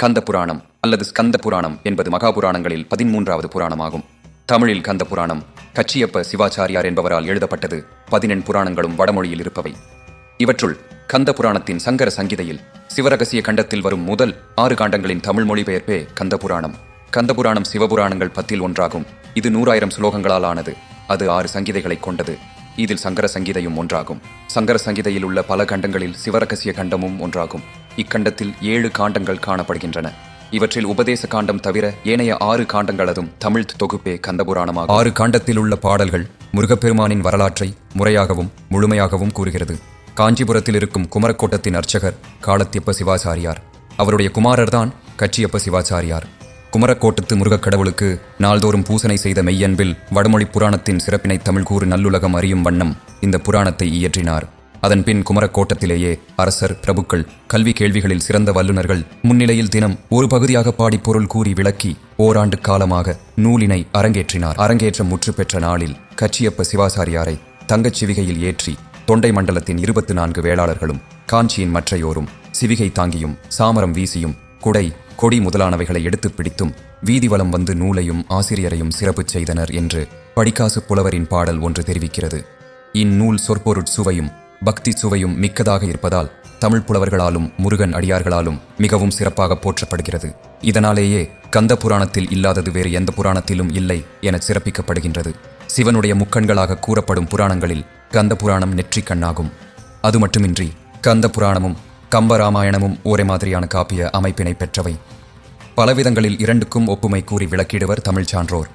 கந்த புராணம் அல்லது ஸ்கந்த புராணம் என்பது மகாபுராணங்களில் பதிமூன்றாவது புராணமாகும். தமிழில் கந்த புராணம் கச்சியப்ப சிவாச்சாரியார் என்பவரால் எழுதப்பட்டது பதினெண் புராணங்களும் வடமொழியில் இருப்பவை. இவற்றுள் கந்த புராணத்தின் சங்கர சங்கீதையில் சிவரகசிய கண்டத்தில் வரும் முதல் ஆறு காண்டங்களின் தமிழ் மொழிபெயர்ப்பே கந்த புராணம் கந்த புராணம் சிவபுராணங்கள் பத்தில் ஒன்றாகும். இது நூறாயிரம் சுலோகங்களால் ஆனது. அது ஆறு சங்கீதைகளை கொண்டது. இதில் சங்கர சங்கீதையும் ஒன்றாகும். சங்கர சங்கீதையில் உள்ள பல கண்டங்களில் சிவரகசிய கண்டமும் ஒன்றாகும். இக்கண்டத்தில் ஏழு காண்டங்கள் காணப்படுகின்றன. இவற்றில் உபதேச காண்டம் தவிர ஏனைய ஆறு காண்டங்களதும் தமிழ் தொகுப்பே கந்தபுராணமாக ஆறு காண்டத்தில் உள்ள பாடல்கள் முருகப்பெருமானின் வரலாற்றை முறையாகவும் முழுமையாகவும் கூறுகிறது. காஞ்சிபுரத்தில் இருக்கும் குமரக்கோட்டத்தின் அர்ச்சகர் காலத்தியப்ப சிவாச்சாரியார். அவருடைய குமாரர்தான் கச்சியப்ப சிவாச்சாரியார். குமரக்கோட்டத்து முருகக் கடவுளுக்கு நாள்தோறும் பூசனை செய்த மெய்யன்பில் வடமொழி புராணத்தின் சிறப்பினை தமிழ் கூறு நல்லுலகம் அறியும் வண்ணம் இந்த புராணத்தை இயற்றினார். அதன் பின் குமரக்கோட்டத்திலேயே அரசர் பிரபுக்கள் கல்வி கேள்விகளில் சிறந்த வல்லுநர்கள் முன்னிலையில் தினம் ஒரு பகுதியாக பாடி பொருள் கூறி விளக்கி ஓராண்டு காலமாக நூலினை அரங்கேற்றினார். அரங்கேற்றம் முற்று பெற்ற நாளில் கச்சியப்ப சிவாசாரியாரை தங்கச் சிவிகையில் ஏற்றி தொண்டை மண்டலத்தின் இருபத்து நான்கு வேளாளர்களும் காஞ்சியின் மற்றையோரும் சிவிகை தாங்கியும் சாமரம் வீசியும் குடை கொடி முதலானவைகளை எடுத்துப் பிடித்தும் வீதிவலம் வந்து நூலையும் ஆசிரியரையும் சிறப்பு செய்தனர் என்று படிக்காசு புலவரின் பாடல் ஒன்று தெரிவிக்கிறது. இந்நூல் சொற்பொருட் சுவையும் பக்தி சுவையும் மிக்கதாக இருப்பதால் தமிழ் புலவர்களாலும் முருகன் அடியார்களாலும் மிகவும் சிறப்பாக போற்றப்படுகிறது. இதனாலேயே கந்த புராணத்தில் இல்லாதது வேறு எந்த புராணத்திலும் இல்லை என சிறப்பிக்கப்படுகின்றது. சிவனுடைய முக்கண்களாக கூறப்படும் புராணங்களில் கந்த புராணம் நெற்றிக் கண்ணாகும். அது மட்டுமின்றி கந்த புராணமும் கம்பராமாயணமும் ஒரே மாதிரியான காப்பிய அமைப்பினை பெற்றவை. பலவிதங்களில் இரண்டுக்கும் ஒப்புமை கூறி விளக்கிடுவர் தமிழ் சான்றோர்.